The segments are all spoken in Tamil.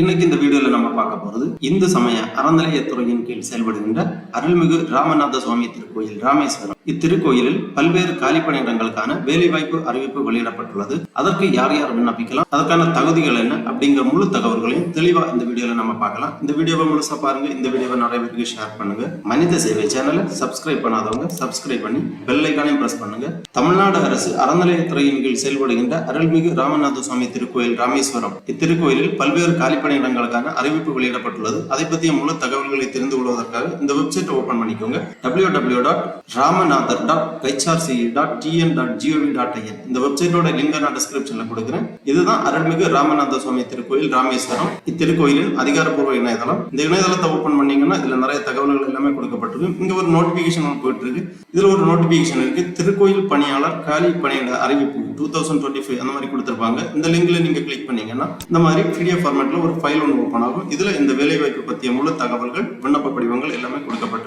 இன்னைக்கு இந்த வீடியோல நம்ம பார்க்க போறது இந்து சமய அறநிலையத்துறையின் கீழ் செயல்படுகின்ற அருள்மிகு ராமநாத சுவாமி திருக்கோயில் ராமேஸ்வரம். இத்திருக்கோயிலில் பல்வேறு காலிப்பணியிடங்களுக்கான வேலைவாய்ப்பு அறிவிப்பு வெளியிடப்பட்டுள்ளது. அதற்கு யார் யார் விண்ணப்பிக்கலாம்? அதற்கான தகுதிகள் என்ன? அப்படிங்கிற முழு தகவல்களையும் தெளிவா இந்த வீடியோல நம்ம பார்க்கலாம். இந்த வீடியோவை முழுசா பாருங்க. இந்த வீடியோவை நிறைய பேருக்கு ஷேர் பண்ணுங்க. மனித சேவை சேனலை சப்ஸ்கிரைப் பண்ணாதவங்க சப்ஸ்கிரைப் பண்ணி பெல்லைக்கானையும் பிரஸ் பண்ணுங்க. தமிழ்நாடு அரசு அறநிலையத்துறையின் கீழ் செயல்படுகின்ற அருள்மிகு ராமநாத சுவாமி திருக்கோயில் ராமேஸ்வரம். இத்திருக்கோயிலில் பல்வேறு காலி பணியிடங்களுக்கான அறிவிப்பு வெளியிடப்பட்டுள்ளது. அதை பற்றிய முழு தகவல்களை தெரிந்து கொள்வதற்காக இந்த வெப்சைட் ஓபன் பண்ணிக்கோங்க. W W dot Ramanathar dot HRCE dot TN dot GOV dot IN இந்த வெப்சைட்டோட லிங்கை நான் டிஸ்கிரிப்ஷன்ல கொடுக்குறேன். இதுதான் அருள்மிகு ராமநாத சுவாமி திருக்கோயில் ராமேஸ்வரம். இத்திருக்கோயிலின் அதிகாரப்பூர்வ இணையதளம். இந்த இணையதளத்தை ஓபன் பண்ணீங்கன்னா இதுல நிறைய தகவல்கள் எல்லாமே கொடுக்கப்பட்டிருக்கு. இங்க ஒரு நோட்டிபிகேஷன் போயிட்டு இருக்கு இதுல ஒரு நோட்டிபிகேஷன் இருக்கு. திருக்கோயில் பணியாளர் காலி பணியிட அறிவிப்பு டூ தௌசண்ட் டுவெண்ட்டி ஃபைவ் அந்த மாதிரி கொடுத்துருப்பாங்க. இந்த லிங்க்ல நீங்க கிளிக் பண்ணீங்கன்னா இந்த மாதிரி பிடிஎஃப் ஃபார்மேட்ல ஒரு ஃபைல் ஒன்று ஓப்பன் ஆகும். இதில் இந்த வேலைவாய்ப்பு பற்றிய முழு தகவல்கள் விண்ணப்ப படிவங்கள்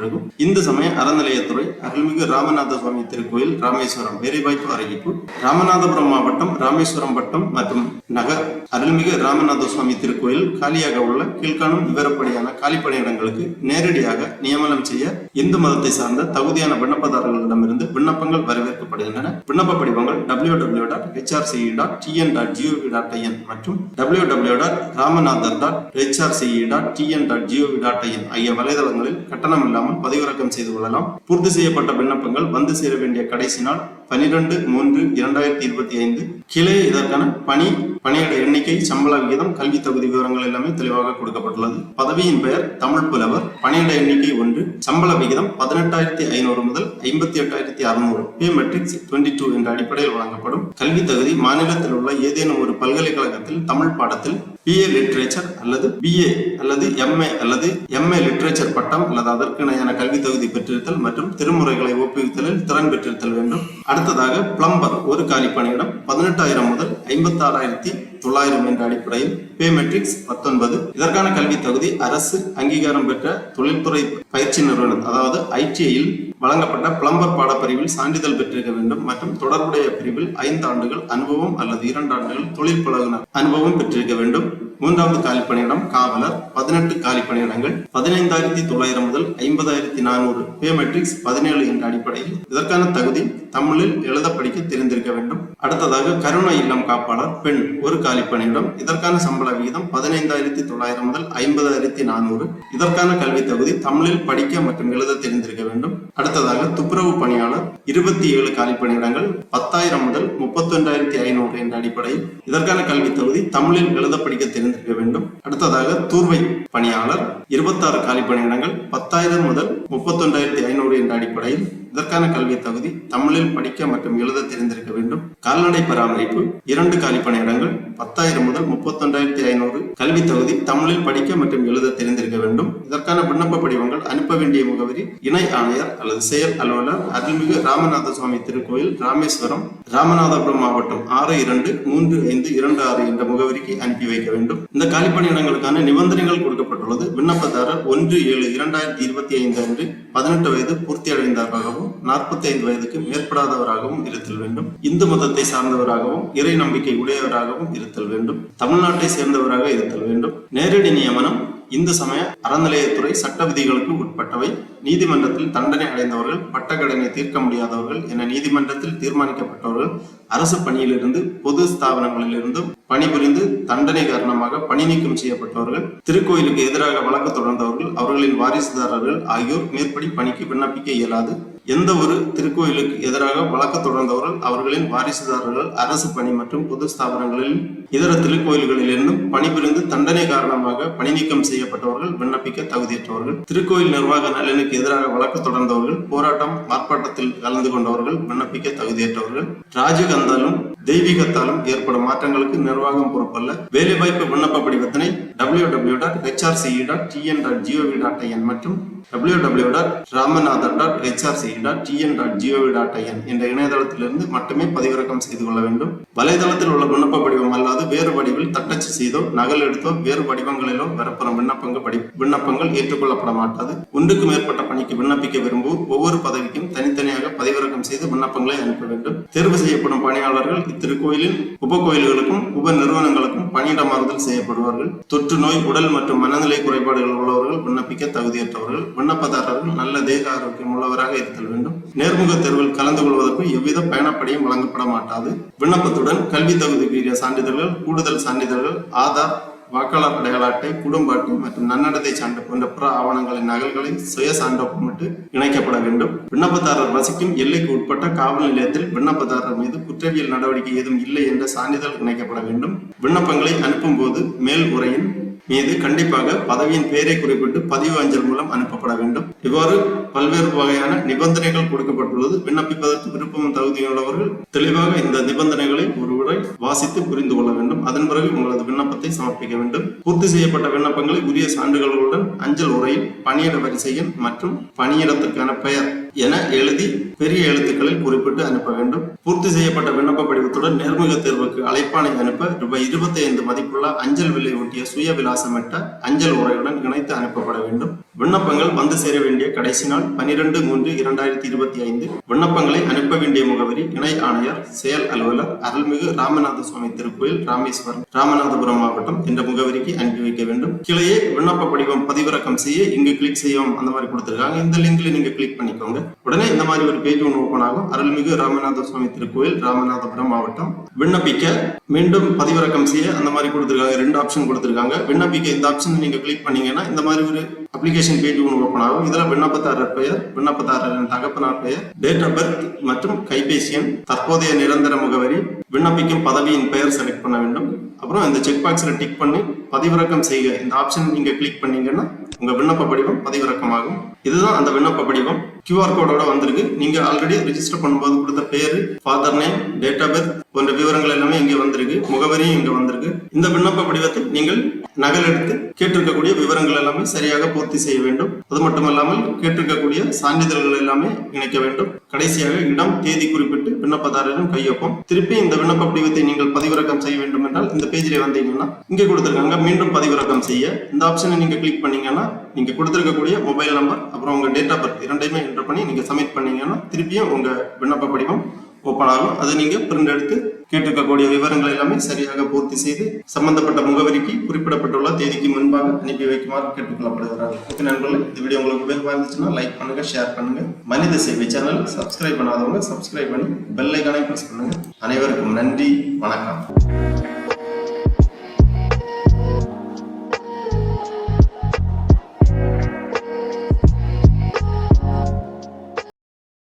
எல்லாமே இந்து சமய அறநிலையத்துறை அருள்மிகு ராமநாத சுவாமி திருக்கோயில் ராமேஸ்வரம் வேலைவாய்ப்பு அறிவிப்பு ராமநாதபுரம் மாவட்டம் ராமேஸ்வரம் வட்டம் மற்றும் நகர். அருள்மிகு ராமநாத சுவாமி திருக்கோயில் காலியாக உள்ள கீழ்காணும் விவரப்படியான காலி பணியிடங்களுக்கு நேரடியாக நியமனம் செய்ய இந்து மதத்தை சார்ந்த தகுதியான விண்ணப்பதாரர்களிடமிருந்து விண்ணப்பங்கள் வரவேற்கப்படுகின்றன. விண்ணப்ப படிவங்கள் W W dot HRCE dot TN dot GOV dot IN மற்றும் W W dot Ramanathar dot HRCE dot TN dot GOV dot IN ஆகிய வலைதளங்களில் கட்டணம் இல்லாமல் பதிவிறக்கம் செய்து கொள்ளலாம். பூர்த்தி செய்யப்பட்ட விண்ணப்பங்கள் வந்து சேர வேண்டிய கடைசி நாள் பனிரெண்டு மூன்று இரண்டாயிரத்தி இருபத்தி ஐந்து. கிளை இதற்கான பணி பணியிட எண்ணிக்கை சம்பள விகிதம் கல்வி தகுதி விவரங்கள் எல்லாமே தெளிவாக கொடுக்கப்பட்டுள்ளது. பதவியின் பெயர் தமிழ் புலவர். பணியிட எண்ணிக்கை ஒன்று சம்பள விகிதம் பதினெட்டாயிரத்தி ஐநூறு முதல் ஐம்பத்தி எட்டாயிரத்தி அறுநூறு. பே மெட்ரிக்ஸ் டுவெண்ட்டி டூ என்ற அடிப்படையில் வழங்கப்படும். கல்வி தகுதி மாநிலத்தில் உள்ள ஏதேனும் ஒரு பல்கலைக்கழகத்தில் தமிழ் பாடத்தில் பிஏ லிட்ரேச்சர் அல்லது பிஏ அல்லது எம்ஏ அல்லது எம்ஏ லிட்ரேச்சர் பட்டம் அல்லது அதற்கு இணையான கல்வி தகுதி பெற்றிருத்தல் மற்றும் திருமுறைகளை ஒப்புவித்தலில் திறன் பெற்றிருத்தல் வேண்டும். அடுத்ததாக பிளம்பர் ஒரு காலி பணியிடம் பதினெட்டாயிரம் முதல் ஐம்பத்தாறாயிரத்தி தொள்ளாயிரம் என்ற அடிப்படையில் பே மெட்ரிக்ஸ் பத்தொன்பது. இதற்கான கல்வி தகுதி அரசு அங்கீகாரம் பெற்ற தொழில்துறை பயிற்சி நிறுவனம் அதாவது ஐடிஐயில் வழங்கப்பட்ட பிளம்பர் பாடப்பிரிவில் சான்றிதழ் பெற்றிருக்க வேண்டும் மற்றும் தொடர்புடைய பிரிவில் ஐந்து ஆண்டுகள் அனுபவம் அல்லது இரண்டு ஆண்டுகள் தொழில் பழகுனர் அனுபவம் பெற்றிருக்க வேண்டும். மூன்றாவது காலி பணியிடம் காவலர் பதினெட்டு காலி பணியிடங்கள் பதினைந்தாயிரத்தி தொள்ளாயிரம் முதல் ஐம்பதாயிரத்தி நானூறு பே மெட்ரிக்ஸ் பதினேழு என்ற அடிப்படையில். இதற்கான தகுதி தமிழில் எழுத படிக்க தெரிந்திருக்க வேண்டும். அடுத்ததாக கருணா இல்லம் காப்பாளர் பெண் ஒரு காலி பணியிடம். இதற்கான சம்பள விகிதம் பதினைந்தாயிரத்தி தொள்ளாயிரம் முதல் ஐம்பதாயிரத்தி நானூறு. இதற்கான கல்வி தகுதி தமிழில் படிக்க மற்றும் எழுத தெரிந்திருக்க வேண்டும். அடுத்ததாக துப்புரவு பணியாளர் இருபத்தி ஏழு காலி பணியிடங்கள் பத்தாயிரம் முதல் முப்பத்தொன்றாயிரத்தி ஐநூறு என்ற அடிப்படையில். இதற்கான கல்வி தகுதி தமிழில் எழுத படிக்க தெரிந்திருக்க வேண்டும். அடுத்ததாக தூர்வை பணியாளர் இருபத்தாறு காலி பணியிடங்கள் பத்தாயிரம் முதல் முப்பத்தொன்றாயிரத்தி ஐநூறு என்ற அடிப்படையில் இதற்கான கல்வி தகுதி தமிழில் படிக்க மற்றும் எழுத தெரிந்திருக்க வேண்டும். கால்நடை பராமரிப்பு இரண்டு காலி பணியிடங்கள் பத்தாயிரம் முதல் முப்பத்தொன்றாயிரத்தி ஐநூறு. கல்வி தகுதி தமிழில் படிக்க மற்றும் எழுத தெரிந்திருக்க வேண்டும். இதற்கான விண்ணப்ப படிவங்கள் அனுப்ப வேண்டிய முகவரி இணை ஆணையர் அல்லது செயல் அலுவலர் அருள்மிகு ராமநாத சுவாமி திருக்கோயில் ராமேஸ்வரம் ராமநாதபுரம் மாவட்டம் ஆறு இரண்டு மூன்று ஐந்து இரண்டு ஆறு என்ற முகவரிக்கு அனுப்பி வைக்க வேண்டும். இந்த காலி நிபந்தனைகள் நிபந்தனைகள் கொடுக்கப்பட்டுள்ளது விண்ணப்பதாரர் ஒன்று ஏழு இரண்டாயிரத்தி இருபத்தி ஐந்து அன்று பதினெட்டு வயது பூர்த்தி அடைந்தவராகவும் நாற்பத்தி ஐந்து வயதுக்கு மேற்படாதவராகவும் இருத்தல் வேண்டும். இந்து மதத்தை சார்ந்தவராகவும் இறை நம்பிக்கை உடையவராகவும் இருத்தல் வேண்டும். தமிழ்நாட்டை சேர்ந்தவராக இருத்தல் வேண்டும். நேரடி நியமனம் இந்து சமய அறநிலையத்துறை சட்ட விதிகளுக்கு உட்பட்டவை. நீதிமன்றத்தில் தண்டனை அடைந்தவர்கள் பட்டக்கடனை தீர்க்க முடியாதவர்கள் என நீதிமன்றத்தில் தீர்மானிக்கப்பட்டவர்கள் அரசு பணியிலிருந்து பொது ஸ்தாபனங்களிலிருந்தும் பணிபுரிந்து தண்டனை காரணமாக பணி நீக்கம் செய்யப்பட்டவர்கள் திருக்கோயிலுக்கு எதிராக வழக்கு தொடர்ந்தவர்கள் அவர்களின் வாரிசுதாரர்கள் ஆகியோர் மேற்படி பணிக்கு விண்ணப்பிக்க இயலாது. எந்த ஒரு திருக்கோயிலுக்கு எதிராக வழக்கு தொடர்ந்தவர்கள் அவர்களின் வாரிசுதாரர்கள் அரசு பணி மற்றும் பொது ஸ்தாபனங்களில் இதர திருக்கோயில்களிலிருந்தும் பணிபுரிந்து தண்டனை காரணமாக பணி நீக்கம் செய்யப்பட்டவர்கள் விண்ணப்பிக்க தகுதியற்றவர்கள். திருக்கோயில் நிர்வாக நலனுக்கு எதிராக வழக்கு தொடர்ந்தவர்கள் போராட்டம் ஆர்ப்பாட்டத்தில் கலந்து கொண்டவர்கள் விண்ணப்பிக்க தகுதியற்றவர்கள். ராஜகந்தாலும் தெய்வீகத்தாலும் ஏற்படும் மாற்றங்களுக்கு நிர்வாகம் பொறுப்பல்ல. வேலைவாய்ப்பு விண்ணப்ப படிவத்தினை W W dot HRCE dot TN dot GOV dot IN மற்றும் W W dot Ramanathar dot HRCE dot TN dot GOV dot IN என்ற இணையதளத்திலிருந்து மட்டுமே பதிவிறக்கம் செய்து கொள்ள வேண்டும். வலைதளத்தில் உள்ள விண்ணப்ப படிவம் அல்லாது வேறு வடிவில் தட்டச்சு செய்தோ நகல் எடுத்தோ வேறு வடிவங்களிலோ பெறப்படும் விண்ணப்பங்கள் படி விண்ணப்பங்கள் ஏற்றுக்கொள்ளப்பட மாட்டாது. ஒன்றுக்கு மேற்பட்ட பணிக்கு விண்ணப்பிக்க விரும்புவோர் ஒவ்வொரு பதவிக்கும் தனித்தனியாக பதிவிறக்கம் செய்து விண்ணப்பங்களை அனுப்ப வேண்டும். தேர்வு செய்யப்படும் பணியாளர்கள் திருக்கோயிலின் உப கோயில்களுக்கும் உப நிறுவனங்களுக்கும் பணியிட மாறுதல் செய்யப்படுவார்கள். தொற்று நோய் உடல் மற்றும் மனநிலை குறைபாடுகள் உள்ளவர்கள் விண்ணப்பிக்க தகுதியற்றவர்கள். விண்ணப்பதாரர்கள் நல்ல தேக ஆரோக்கியம் உள்ளவராக இருத்தல் வேண்டும். நேர்முக தேர்வில் கலந்து கொள்வதற்கு எவ்வித பயணப்படியும் வழங்கப்பட மாட்டாது. விண்ணப்பத்துடன் கல்வி தகுதி சான்றிதழ்கள் கூடுதல் சான்றிதழ்கள் ஆதார் வாக்காளர் அடையாள அட்டை குடும்ப அட்டை மற்றும் நன்னடத்தை சான்று போன்ற பிற ஆவணங்களின் நகல்களை சுய சான்றொப்பமிட்டு இணைக்கப்பட வேண்டும். விண்ணப்பதாரர் வசிக்கும் எல்லைக்கு உட்பட்ட காவல் நிலையத்தில் விண்ணப்பதாரர் மீது குற்றவியல் நடவடிக்கை ஏதும் இல்லை என்ற சான்றிதழ் இணைக்கப்பட வேண்டும். விண்ணப்பங்களை அனுப்பும் போது மேல் உரையின் மீது கண்டிப்பாக பதவியின் பெயரை குறிப்பிட்டு பதிவு அஞ்சல் மூலம் அனுப்பப்பட வேண்டும். இவ்வாறு பல்வேறு வகையான நிபந்தனைகள் கொடுக்கப்பட்டுள்ளது. விண்ணப்பிப்பதற்கு விருப்பம் தகுதியுள்ளவர்கள் தெளிவாக இந்த நிபந்தனைகளை ஒருமுறை வாசித்து புரிந்து கொள்ள வேண்டும். அதன் பிறகு உங்களது விண்ணப்பத்தை சமர்ப்பிக்க வேண்டும். பூர்த்தி செய்யப்பட்ட விண்ணப்பங்களை உரிய சான்றுகளுடன் அஞ்சல் உரையில் பணியிட வரிசை எண் மற்றும் பணியிடத்திற்கான பெயர் என எழுதி பெரிய எழுத்துக்களில் குறிப்பிட்டு அனுப்ப வேண்டும். பூர்த்தி செய்யப்பட்ட விண்ணப்ப படிவத்துடன் நேர்முக தேர்வுக்கு அழைப்பானை அனுப்ப ரூபாய் இருபத்தி ஐந்து மதிப்புள்ள அஞ்சல் விலை ஒட்டிய சுய விலாசமிட்ட அஞ்சல் உரையுடன் இணைத்து அனுப்பப்பட வேண்டும். விண்ணப்பங்கள் வந்து சேர வேண்டிய கடைசி நாள் பனிரெண்டு மூன்று இரண்டாயிரத்தி இருபத்தி ஐந்து. விண்ணப்பங்களை அனுப்ப வேண்டிய முகவரி இணை ஆணையர் செயல் அலுவலர் அருள்மிகு ராமநாத சுவாமி திருக்கோயில் ராமேஸ்வரம் ராமநாதபுரம் மாவட்டம் என்ற முகவரிக்கு அனுப்பி வைக்க வேண்டும். கீழே விண்ணப்ப படிவம் பதிவிறக்கம் செய்ய இங்கு கிளிக் செய்யவும் அந்த மாதிரி கொடுத்துருக்காங்க. இந்த லிங்க்ல நீங்க கிளிக் பண்ணிக்கோங்க. உடனே இந்த மாதிரி ஒரு பேஜ் ஒன்று ஓப்பன் ஆகும். அருள்மிகு ராமநாத சுவாமி திருக்கோயில் ராமநாதபுரம் மாவட்டம். விண்ணப்பிக்க மீண்டும் பதிவிறக்கம் செய்ய அந்த மாதிரி கொடுத்துருக்காங்க. ரெண்டு ஆப்ஷன் கொடுத்துருக்காங்க. விண்ணப்பிக்க இந்த ஆப்ஷன் நீங்க கிளிக் பண்ணீங்கன்னா இந்த மாதிரி ஒரு அப்ளிகேஷன் பேஜ் ஒன்று ஓப்பன் ஆகும். இதுல விண்ணப்பதாரர் பெயர் விண்ணப்பதாரரின் தகப்பனார் பெயர் டேட் ஆஃப் பர்த் மற்றும் கைபேசி எண் தற்போதைய நிரந்தர முகவரி விண்ணப்பிக்கும் பதவியின் பெயர் செலக்ட் பண்ண வேண்டும். அப்புறம் இந்த செக் பாக்ஸ்ல டிக் பண்ணி பதிவிறக்கம் செய்க. இந்த ஆப்ஷன் நீங்க கிளிக் பண்ணீங்கன்னா உங்க விண்ணப்ப படிவம் பதிவிறக்கமாகும். இதுதான் அந்த விண்ணப்ப படிவம். கியூஆர் கோடோட வந்திருக்கு. நீங்க ஆல்ரெடி ரிஜிஸ்டர் பண்ணும்போது கொடுத்த பேரு father name date of birth போன்ற விவரங்கள் எல்லாமே இங்க வந்திருக்கு. முகவரியும் இங்க வந்திருக்கு. இந்த விண்ணப்ப படிவத்தை நீங்கள் நகல் எடுத்து கேட்டிருக்கக்கூடிய விவரங்கள் எல்லாமே சரியாக பூர்த்தி செய்ய வேண்டும். அது மட்டுமல்லாமல் கேட்டிருக்கக்கூடிய சான்றிதழ்கள் எல்லாமே இணைக்க வேண்டும். கடைசியாக இடம் தேதி குறிப்பிட்டு விண்ணப்பதாரரிடம் கையொப்பம். திருப்பி இந்த விண்ணப்ப படிவத்தை நீங்கள் பதிவிறக்கம் செய்ய வேண்டும் என்றால் இந்த பேஜில் வந்தீங்கன்னா இங்கே கொடுத்துருக்காங்க மீண்டும் பதிவிறக்கம் செய்ய. இந்த ஆப்ஷனை நீங்க கிளிக் பண்ணீங்கன்னா நீங்க கொடுத்திருக்கக்கூடிய மொபைல் நம்பர் அப்புறம் உங்க டேட் ஆஃப் பர்த் இரண்டையுமே என்டர் பண்ணி நீங்க சப்மிட் பண்ணீங்கன்னா திருப்பியும் உங்க விண்ணப்ப படிவம் ஓப்பன் ஆகும். அதை நீங்க பிரிண்ட் எடுத்து கேட்டிருக்கக்கூடிய விவரங்கள் எல்லாமே சரியாக பூர்த்தி செய்து சம்பந்தப்பட்ட முகவரிக்கு குறிப்பிடப்பட்டுள்ள தேதிக்கு முன்பாக அனுப்பி வைக்குமாறு கேட்டுக்கொள்ளப்படுகிறார்கள் ஓகே நண்பர்களே இந்த வீடியோ உங்களுக்கு உபயோகமாக இருந்துச்சுன்னா லைக் பண்ணுங்க ஷேர் பண்ணுங்க. மனித சேவை சேனல் சப்ஸ்கிரைப் பண்ணாதவங்க சப்ஸ்கிரைப் பண்ணி பெல் ஐக்கானை பிரஸ் பண்ணுங்க. அனைவருக்கும் நன்றி வணக்கம்.